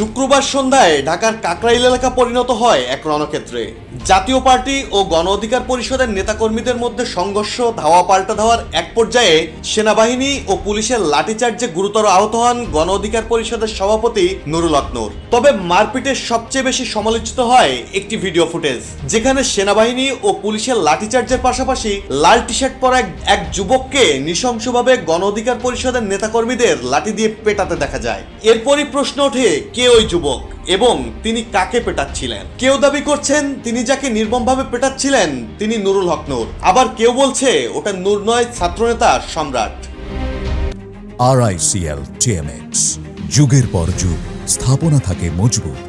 শুক্রবার সন্ধ্যায় ঢাকার কাকরাইল এলাকা পরিণত হয় এক রণক্ষেত্রে। জাতীয় পার্টি ও গণ অধিকার পরিষদের নেতাকর্মীদের মধ্যে সংঘর্ষ, ধাওয়া পাল্টা ধাওয়ার এক পর্যায়ে সেনাবাহিনী ও পুলিশের লাঠিচার্জে গুরুতর আহত হন গণ অধিকার পরিষদের সভাপতি নুরুল আকনুর। তবে মারপিটের সবচেয়ে বেশি সমালোচিত হয় একটি ভিডিও ফুটেজ, যেখানে সেনাবাহিনী ও পুলিশের লাঠিচার্জের পাশাপাশি লাল টি শার্ট পরা এক- যুবককে নৃশংসভাবে গণ অধিকার পরিষদের নেতাকর্মীদের লাঠি দিয়ে পেটাতে দেখা যায়। এরপরই প্রশ্ন ওঠে, কে ওই যুবক এবং তিনি কাকে পেটাচ্ছিলেন? কেউ দাবি করছেন তিনি যাকে নির্মমভাবে পেটাচ্ছিলেন তিনি নুরুল হক নূর। আবার কেউ বলছে ওটা নূর নয় ছাত্রনেতা সম্রাট। আরআইসিএল টিএমএক্স যুগের পর যুগ স্থাপনা থাকে মজবুত।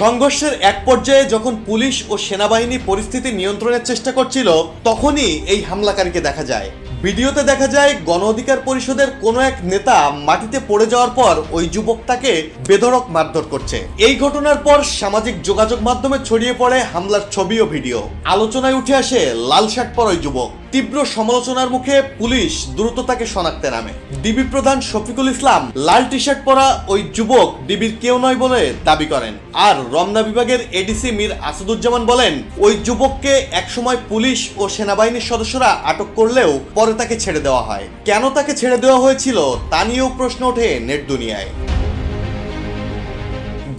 সংঘর্ষের এক পর্যায়ে যখন পুলিশ ও সেনাবাহিনী পরিস্থিতি নিয়ন্ত্রণের চেষ্টা করছিল তখনই এই হামলাকারীকে দেখা যায়। ভিডিওতে দেখা যায় গণ অধিকার পরিষদের কোনো এক নেতা মাটিতে পড়ে যাওয়ার পর ওই যুবক তাকে বেধড়ক মারধর করছে। এই ঘটনার পর সামাজিক যোগাযোগ মাধ্যমে ছড়িয়ে পড়ে হামলার ছবি ও ভিডিও। আলোচনায় উঠে আসে লাল শার্ট পরা ওই যুবক। তীব্র সমালোচনার মুখে পুলিশ দ্রুত তাকে শনাক্তে নামে। ডিবি প্রধান শফিকুল ইসলাম লাল টি শার্ট পরা ওই যুবক ডিবির কেউ নয় বলে দাবি করেন। আর রমনা বিভাগের এডিসি মীর আসাদুজ্জামান বলেন, ওই যুবককে একসময় পুলিশ ও সেনাবাহিনীর সদস্যরা আটক করলেও পরে তাকে ছেড়ে দেওয়া হয়। কেন তাকে ছেড়ে দেওয়া হয়েছিল তা নিয়েও প্রশ্ন ওঠে নেট দুনিয়ায়।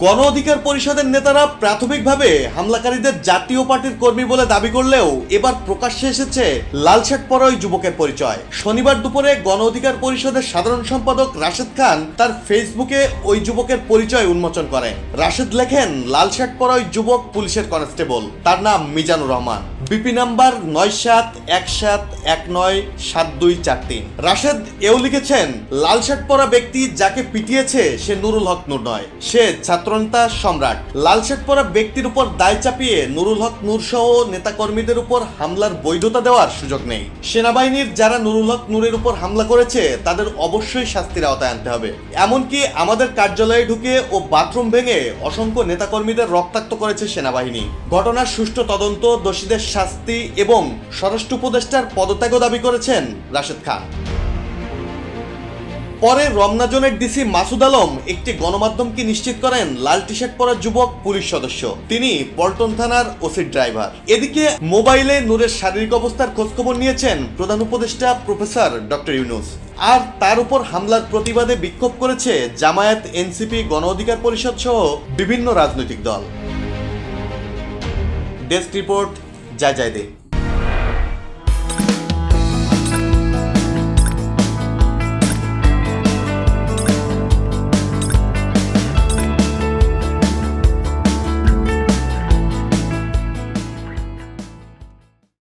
গণ অধিকার পরিষদের নেতারা প্রাথমিকভাবে হামলাকারীদের জাতীয় পার্টির কর্মী বলে দাবি করলেও এবার প্রকাশ্যে এসেছে লাল শার্ট ওই যুবকের পরিচয়। শনিবার দুপুরে গণ অধিকার পরিষদের সাধারণ সম্পাদক রাশেদ খান তার ফেসবুকে ওই যুবকের পরিচয় উন্মোচন করেন। রাশেদ লেখেন লাল পরা ওই যুবক পুলিশের কনস্টেবল। তার নাম মিজানুর রহমান। বিপি নাম্বার নয় সাত, এক সাত, এক নয়, সাত দুই চার তিন। রাশেদ এও লিখেছেন লাল শার্ট পরা ব্যক্তি যাকে পিটিয়েছে সে নুরুল হক নূর নয়। সে ছাত্রনেতা সম্রাট। লাল পরা ব্যক্তির উপর দায় চাপিয়ে নুরুল হক, নূর সহ নেতাকর্মীদের উপর হামলার বৈধতা দেওয়ার সুযোগ নেই। সেনাবাহিনীর যারা নুরুল হক, নূরের উপর হামলা করেছে, তাদের অবশ্যই শাস্তির আওতায় আনতে হবে। এমনকি আমাদের কার্যালয়ে ঢুকে ও বাথরুম ভেঙে অসংখ্য নেতাকর্মীদের রক্তাক্ত করেছে সেনাবাহিনী। ঘটনার সুষ্ঠু তদন্ত, দোষীদের শাস্তি এবং স্বরাষ্ট্র উপদেষ্টার পদত্যাগও দাবি করেছেন রাশেদ খান। পরে রমনা জোনের ডিসি মাসুদ আলম একটি গণমাধ্যমকে নিশ্চিত করেন, লাল টি শার্ট পরা যুবক পুলিশ সদস্য। তিনি পল্টন থানার ওসি ড্রাইভার। এদিকে মোবাইলে নূরের শারীরিক অবস্থার খোঁজখবর নিয়েছেন প্রধান উপদেষ্টা প্রফেসর ডক্টর ইউনুস। আর তার উপর হামলার প্রতিবাদে বিক্ষোভ করেছে জামায়াত, এনসিপি, গণ অধিকার পরিষদ সহ বিভিন্ন রাজনৈতিক দল। ডেস্ক রিপোর্ট, জয় জয় দে